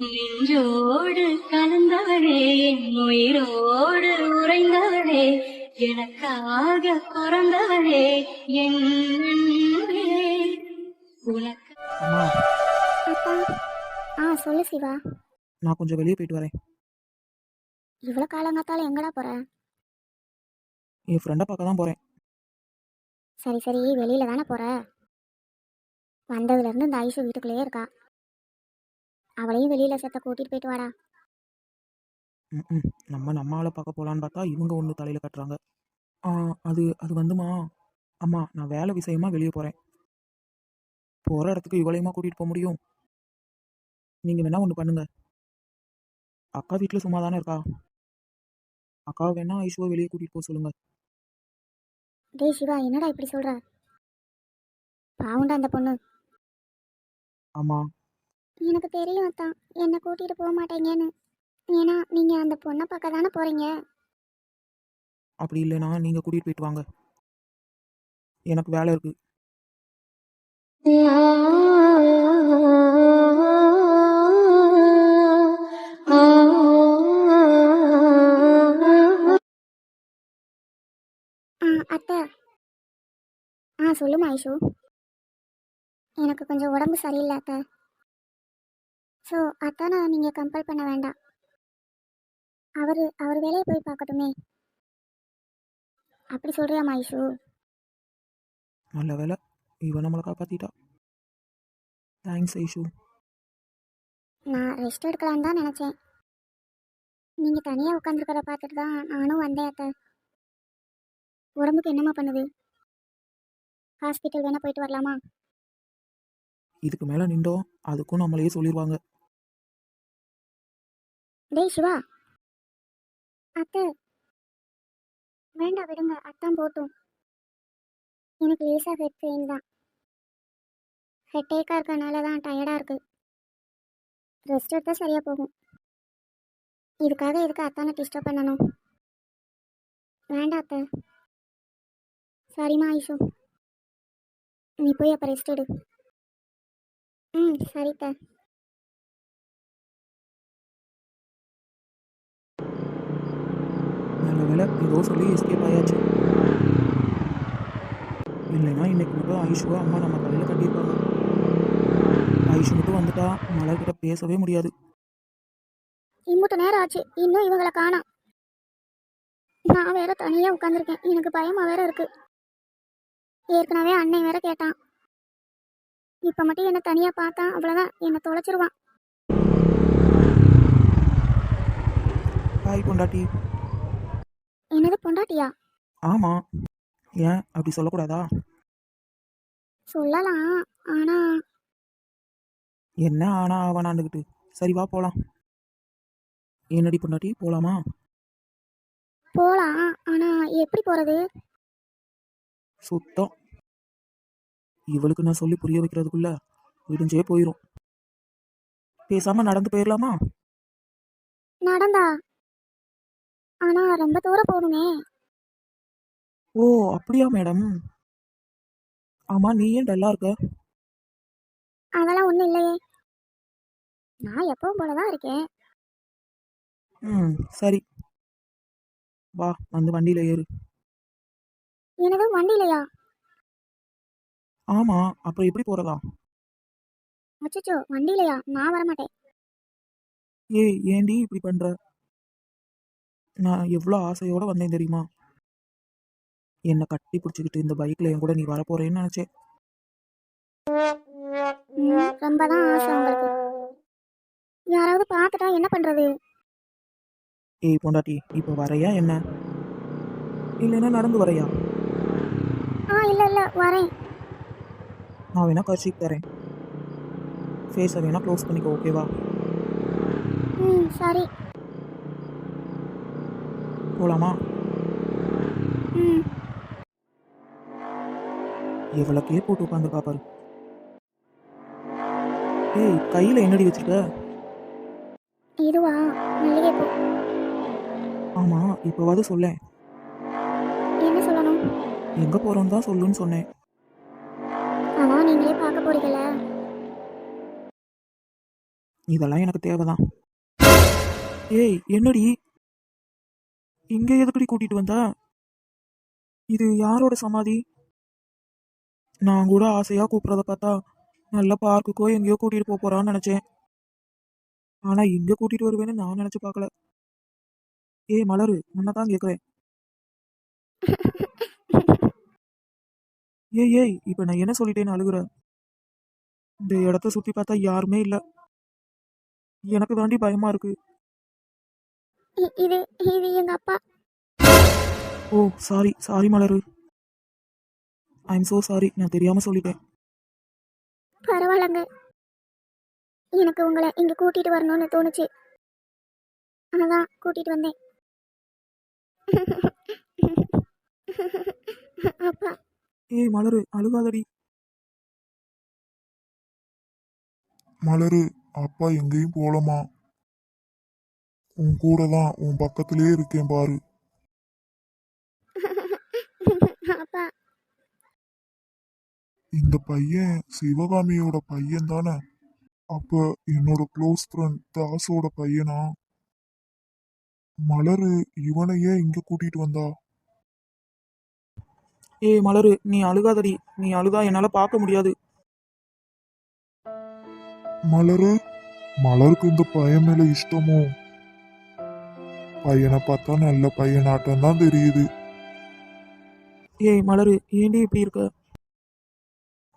நெஞ்சோடு கலந்தவளே என் உயிரோடு உறைந்தவளே எனக்காக பிறந்தவளே என் அன்பே உனக்கு அம்மா. அப்பா. ஆ சொல்லு சிவா. நான் கொஞ்சம் வெளியே போயிட்டு வரேன். இவ்வளோ காலங்காத்தால எங்கடா போற? என் ஃப்ரெண்டை பார்க்க தான் போகிறேன் சரி சரி வெளியில தானே போற? வந்ததுலேருந்து இந்த ஐஷு வீட்டுக்குள்ளேயே இருக்கா. அவளையும் வெளியில செத்த கூட்டிட்டு போயிட்டு வாடா. ம் நம்ம நம்ம ஆளை பார்க்க போகலான்னு பார்த்தா இவங்க ஒன்று தலையில் கட்டுறாங்க. ஆ அது அது வந்துமா? அம்மா நான் வேலை விஷயமா வெளியே போகிறேன் போகிற இடத்துக்கு இவளையுமா கூட்டிகிட்டு போக முடியும்? நீங்கள் வேணா ஒன்று பண்ணுங்க. அக்கா வீட்டில் சும்மா தானே இருக்கா? அக்காவை வேணா ஐஷுவை வெளியே கூட்டிகிட்டு போக சொல்லுங்க. டேய் சிவா என்னடா இப்படி சொல்ற? பாவுண்டா அந்த பொண்ணு. ஆமாம் எனக்கு தெரியும் அத்தான் என்னை கூட்டிட்டு போக மாட்டேங்கன்னு. ஏன்னா நீங்க அந்த பொண்ணை பார்க்க தானே போறீங்க? அப்படி இல்லைன்னா நீங்கள் கூட்டிகிட்டு போயிட்டு வாங்க. எனக்கு வேலை இருக்குது ஆ அத்தை. ஆ சொல்லுமா ஐஷு. எனக்கு கொஞ்சம் உடம்பு சரியில்லை அத்தை. ஸோ அத்தானை நீங்கள் கம்பல் பண்ண வேண்டாம். அவர் அவர் வேலையை போய் பார்க்கட்டுமே. அப்படி சொல்கிறியாம்மா ஐஷு நல்ல வேலை இவன் நம்மளை காப்பாற்றிட்டா தேங்க்ஸ் ஐஷு. நான் ரெஸ்ட் எடுக்கலான்னு தான் நினச்சேன். நீங்கள் தனியாக உட்காந்துருக்கற பார்த்துட்டு தான் நானும் வந்தேன் அத்தை. உடம்புக்கு என்னம்மா பண்ணுது? ஹாஸ்பிட்டல் வேணால் போயிட்டு வரலாமா? இதுக்கு மேலே நின்றோம். அதுக்கும் நம்மளையே சொல்லிடுவாங்க டேய் சிவா. அத்தை. வேண்டாம் விடுங்க. அத்தான் போட்டும் எனக்கு லேசாக ஹெட் பெயின் தான். ஹெட்டேக்காக இருக்கனால தான் டயர்டாக இருக்கு. ரெஸ்ட் எடுத்தால் சரியாக போகும். இதுக்காக எதுக்கு அத்தானை டிஸ்டர்ப் பண்ணணும்? வேண்டாம் அத்தை. சரிம்மா ஐஷு. நீ போய் அப்போ ரெஸ்ட் எடு. ம் சரித்த வேலை ஏதோ சொல்லி எஸ்கேப் ஆயாச்சு. இல்லைன்னா இன்னைக்கு மட்டும் ஐஷுவை அம்மா நம்ம தலையில் கட்டியிருப்பாங்க. ஐஷு மட்டும் வந்துட்டா மலர்கிட்ட பேசவே முடியாது. இம்புட்டு நேரம் ஆச்சு. இன்னும் இவங்களை காணோம். நான் வேற தனியாக உட்காந்துருக்கேன் எனக்கு பயமா வேற இருக்கு. ஏற்கனவே அண்ணன் வேற கேட்டான். இப்போ மட்டும் என்னை தனியாக பார்த்தான் அவ்வளோதான் என்னை தொலைச்சிருவான். ஹாய் பொண்டாட்டி. என்னது பொண்டாட்டியா? ஆமாம் ஏன் அப்படி சொல்லக்கூடாதா? சொல்லலாம் ஆனால் என்ன ஆனா ஆவானாண்டுக்கிட்டு சரி வா போகலாம் என்னடி பொண்டாட்டி போகலாமா போகலாம் ஆனால் எப்படி போகிறது சுத்தம். இவளுக்கு நான் சொல்லி புரிய வைக்கிறதுக்குள்ள விடிஞ்சே போயிடும் பேசாம நடந்து போயிடலாமா நடந்தா? ஆனால் ரொம்ப தூரம் போகணுமே. ஓ அப்படியா மேடம்? ஆமா நீ ஏன் டல்லா இருக்க? அதெல்லாம் ஒன்றும் இல்லையே. நான் எப்பவும் போல தான் இருக்கேன். ம் சரி. வா வந்து வண்டியில ஏறு. என்னது வண்டியிலையா? ஆமா அப்புறம் எப்படி போறதா? அச்சச்சோ வண்டியிலையா? நான் வரமாட்டேன். ஏய் ஏண்டி இப்படி பண்ற? நான் எவ்வளோ ஆசையோட வந்தேன் தெரியுமா? என்னை கட்டி பிடிச்சிக்கிட்டு இந்த பைக்ல என் கூட நீ வரப்போறேன்னு நினைச்சேன். ரொம்ப தான் ஆசை உங்களுக்கு. யாராவது பார்த்துட்டா என்ன பண்றது? ஏய் பொண்டாட்டி இப்போ வரையா என்ன? இல்லைன்னா நடந்து வரையா? ஆ இல்ல இல்ல வரேன். நான் வேணா கர்ஷீப் தரேன். ஃபேஸை வேணா க்ளோஸ் பண்ணிக்கோ ஓகேவா ம் சரி. போலாமா? ம். எவ்வளோ கே போட்டு உட்காந்துருக்கா பாரு. ஏய் கையில் என்னடி வச்சிருக்க? இதுவா? மல்லிகைப்பூ ஆமாம் இப்போவாது சொல்லேன். என்ன சொல்லணும்? எங்கே போகிறோன்னு தான் சொல்லுன்னு சொன்னேன். அதான் நீங்களே பார்க்க போறீங்கல்ல. இதெல்லாம் எனக்கு தேவைதான். ஏய் என்னடி? இங்க எதுக்குடி கூட்டிட்டு வந்த? இது யாரோட சமாதி? நான் கூட ஆசையா கூப்பிடுறத பார்த்தா நல்ல பார்க்குக்கோ எங்கேயோ கூட்டிட்டு போக போறான்னு நினைச்சேன். ஆனா இங்க கூட்டிட்டு வருவேன்னு நான் நினைச்சு பார்க்கல. ஏய் மலரு உன்னதான் கேக்குறேன். ஏய் ஏய் இப்ப நான் என்ன சொல்லிட்டேன்னு அழுகுற? இந்த இடத்த சுத்தி பார்த்தா யாருமே இல்ல. எனக்கு தாண்டி பயமா இருக்கு. இ- இது இது எங்க அப்பா. ஓ சாரி சாரி மலரு. ஐ எம் so சாரி நான் தெரியாம சொல்லிட்டேன். பரவாயில்லங்க. எனக்கு உங்களை இங்க கூட்டிட்டு வரணும்னு தோணுச்சு. அதான் கூட்டிட்டு வந்தேன். அப்பா. ஏய் மலரு அழுகாதடி. மலரு அப்பா எங்கேயும் போலமா உன் கூட தான் உன் பக்கத்திலே இருக்கேன் பாரு. அப்பா. இந்த பையன் சிவகாமியோட பையன் தானே அப்ப என்னோட க்ளோஸ் ஃப்ரெண்ட் தாஸோட பையனா? மலரு இவனையே இங்க கூட்டிட்டு வந்தா? ஏய் மலரு நீ அழுகாதடி. நீ அழுதா என்னால பார்க்க முடியாது. மலரு மலருக்கு இந்த பையன் மேல இஷ்டமோ? பையனை பார்த்தா நல்ல பையனாட்டம் தான் தெரியுது. ஏய் மலரு ஏண்டி இப்படி இருக்க?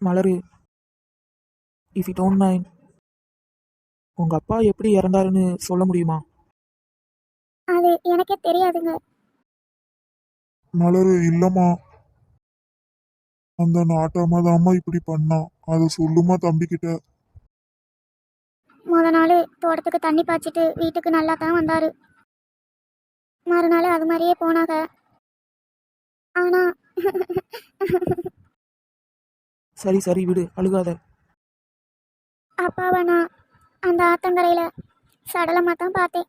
மலரு இஃப் யூ டோன்ட் மைண்ட் உங்க அப்பா எப்படி இறந்தாருன்னு சொல்ல முடியுமா? அது எனக்கே தெரியாதுங்க. மலரு இல்லம்மா. அந்த நாட்டாம தாம்மா இப்படி பண்ணா. அதை சொல்லுமா தம்பிக்கிட்ட. முத நாள் தோட்டத்துக்கு தண்ணி பாய்ச்சிட்டு வீட்டுக்கு நல்லா தான் வந்தாரு. மறுநாள் அது மாதிரியே போனாங்க. ஆனா சரி சரி விடு அழுகாத. அப்பாவை நான் அந்த ஆத்தங்கரையில சடலமா தான் பார்த்தேன்.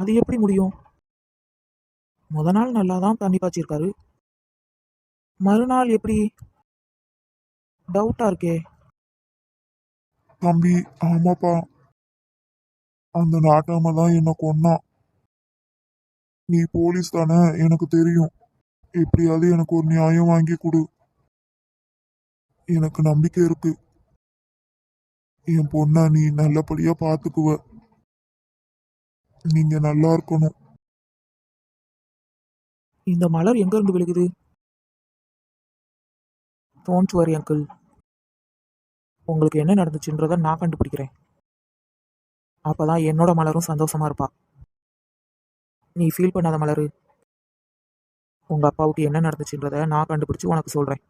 அது எப்படி முடியும்? முத நாள் நல்லா தான் தண்ணி பாய்ச்சிருக்காரு. மறுநாள் எப்படி? டவுட்டா இருக்கே. தம்பி ஆமாப்பா. அந்த நாட்டாம தான் என்ன கொன்னா நீ போலீஸ் தானே? எனக்கு தெரியும். எப்படியாவது எனக்கு ஒரு நியாயம் வாங்கி கொடு. எனக்கு நம்பிக்கை இருக்கு. என் பொண்ணை நீ நல்லபடியா பாத்துக்குவ. நீங்க நல்லா இருக்கணும். இந்த மலர் எங்க இருந்து விழுகுது? டோன்ட் வரி அங்கிள் உங்களுக்கு என்ன நடந்துச்சுன்றத நான் கண்டுபிடிக்கிறேன். அப்பதான் என்னோட மலரும் சந்தோஷமா இருப்பா. நீ ஃபீல் பண்ணாத மலரு. உங்க அப்பாவுக்கு என்ன நடந்துச்சுன்றத நான் கண்டுபிடிச்சு உனக்கு சொல்றேன்.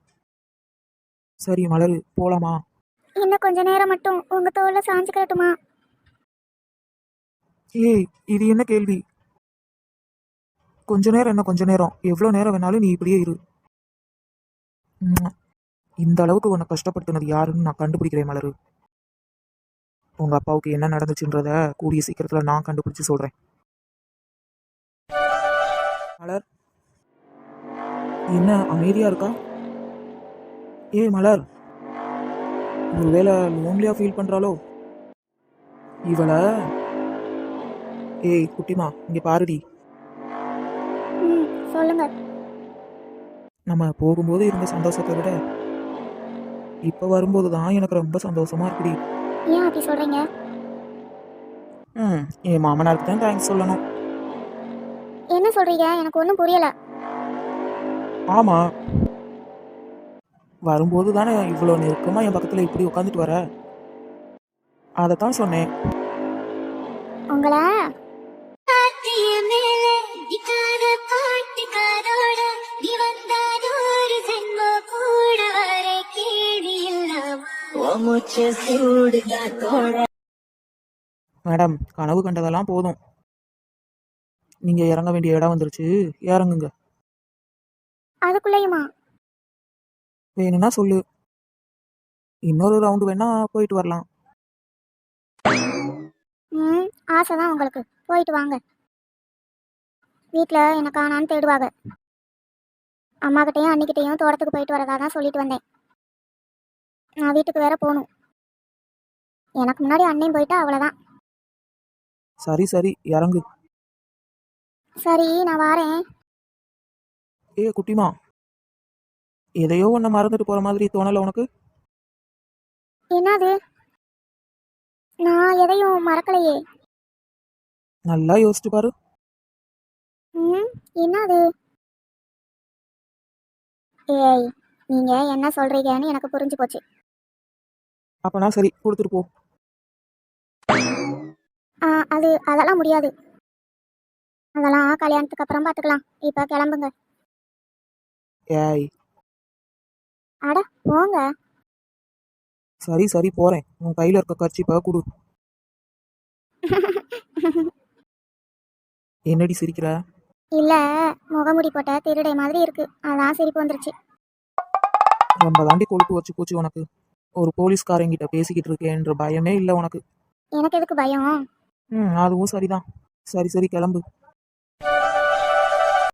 சரி மலரு போலாமா? இன்னும் கொஞ்ச நேரம் மட்டும். உங்க தோல்ல சாஞ்சுக்கட்டுமா ஏய் இது என்ன கேள்வி? கொஞ்ச நேரம் என்ன கொஞ்ச நேரம்? எவ்வளோ நேரம் வேணாலும் நீ இப்படியே இரு. இந்த அளவுக்கு உன்னை கஷ்டப்படுத்தினது யாருன்னு நான் கண்டுபிடிக்கிறேன் மலரு. உங்க அப்பாவுக்கு என்ன நடந்துச்சுன்றத கூடிய சீக்கிரத்துல நான் கண்டுபிடிச்சு சொல்றேன். மலர். என்ன அமைதியா இருக்கா? ஏய் மலர். ஒருவேளை லோன்லியா ஃபீல் பண்றாளோ? இவளை? ஏய் குட்டிமா இங்க பாருடி. சொல்லுங்க. நம்ம போகும்போது இருந்த சந்தோஷத்தை விட இப்ப வரும்போது தான் எனக்கு ரொம்ப சந்தோஷமா இருக்குடி. ஏன் அப்படி சொல்றீங்க? ம் என் மாமனாருக்கு தான் தேங்க்ஸ் சொல்லணும். சொல்றீங்க? எனக்கு ஒன்றும் புரியல. ஆமா. வரும்போது தானே இவ்வளோ நெருக்கமா என் பக்கத்துல இப்படி உட்காந்துட்டு வர? அதைத்தான் சொன்னேன். உங்களை? மேடம் கனவு கண்டதெல்லாம் போதும். நீங்க இறங்க வேண்டிய இடம் வந்துருச்சு. இறங்குங்க. அதுக்குள்ளேயுமா? வேணும்னா சொல்லு. இன்னொரு ரவுண்டு வேணா போயிட்டு வரலாம். ம் ஆசை தான் உங்களுக்கு. போயிட்டு வாங்க. வீட்டில் என்ன காணான்னு தேடுவாங்க அம்மாக்கிட்டையும் அன்னிக்கிட்டையும் தோட்டத்துக்கு போயிட்டு வரதா தான் சொல்லிட்டு வந்தேன். நான் வீட்டுக்கு வேற போகணும். எனக்கு முன்னாடி அண்ணன் போயிட்டா அவ்வளோதான் சரி சரி. இறங்கு. சரி நான் வாரேன். ஏ குட்டிமா. எதையோ ஒன்று மறந்துட்டு போற மாதிரி தோணல உனக்கு? என்னது? நான் எதையும் மறக்கலையே. நல்லா யோசிச்சு பாரு. ம் என்னது? ஏய் நீங்க என்ன சொல்றீங்கன்னு எனக்கு புரிஞ்சு போச்சு. அப்பனா சரி கொடுத்துட்டு போ. ஆ அது அதெல்லாம் முடியாது. அதெல்லாம் கல்யாணத்துக்கு அப்புறம் பார்த்துக்கலாம் இப்போ கிளம்புங்க. ஏய். அட போங்க. சரி சரி போறேன். உன் கையில இருக்க கர்ச்சிப்பை கொடு. என்னடி சிரிக்கிற? இல்ல முகமுடி போட்ட திருடை மாதிரி இருக்கு. அதான் சிரிப்பு வந்துருச்சு. ரொம்ப தாண்டி கொழுப்பு வச்சு போச்சு உனக்கு. ஒரு போலீஸ்காரங்கிட்ட பேசிக்கிட்டு இருக்கேன்ற பயமே இல்லை உனக்கு. எனக்கு எதுக்கு பயம்? ம் அதுவும் சரிதான். சரி சரி கிளம்பு.